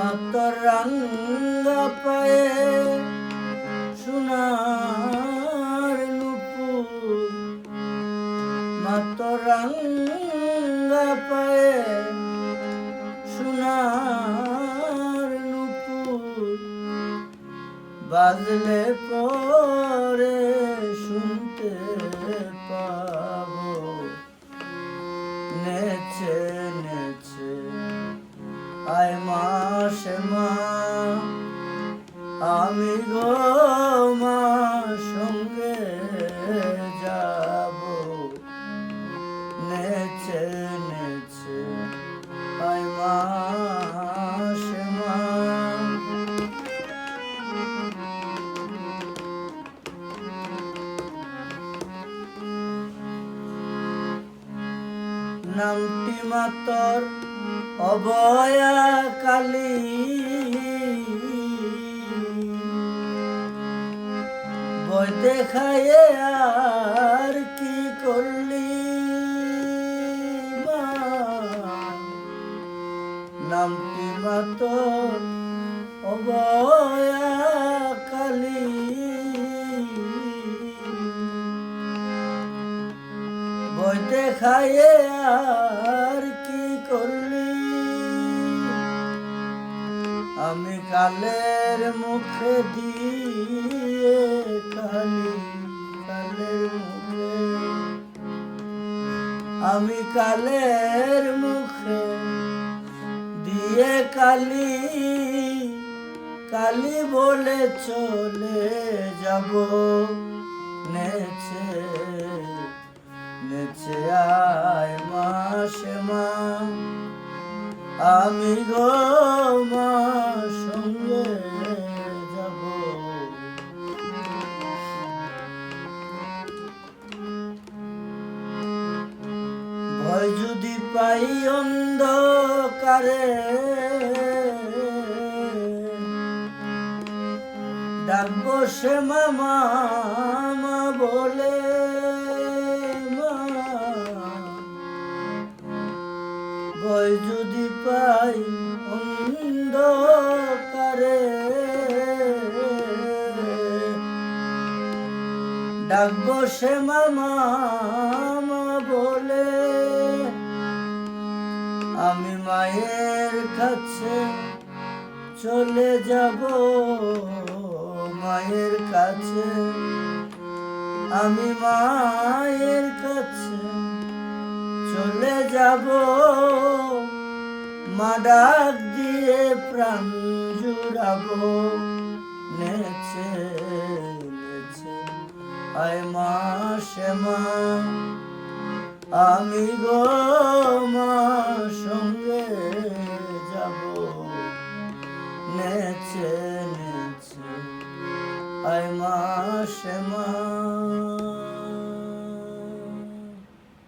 মাতর রঙ্গা পায়ে সোনার নুপুর। রঙ্গা পায়ে সোনার নুপুর। বাজলে পরে আয় মাস মা আমি গো মা নামটি মাতর অবয়া কালী বই দেখায়ে আর কি করলি? নামটি মাতর অবয়া কালী দেখায়ে আর কি করলি? আমি কালের মুখে দিয়ে কালি কালের মুখে। আমি কালের মুখে দিয়ে কালি কালি বলে চলে যাব নেছে আমি গো মা সঙ্গে যাব। ভয় যদি পাই অন্ধকারে ডাকবো সে মামা বলে। ভয় যদি পাই অন্ধকারে, ডাকবো সে মামা বলে, আমি মায়ের কাছে চলে যাব, মায়ের কাছে। আমি মায়ের কাছে চলে যাব। মা ডাক দিয়ে প্রাণ জুড়াবো। নেছে আয় মা শ্যামা আমি গো মা সঙ্গে যাব। নেছে নেছে আয় মা শ্যামা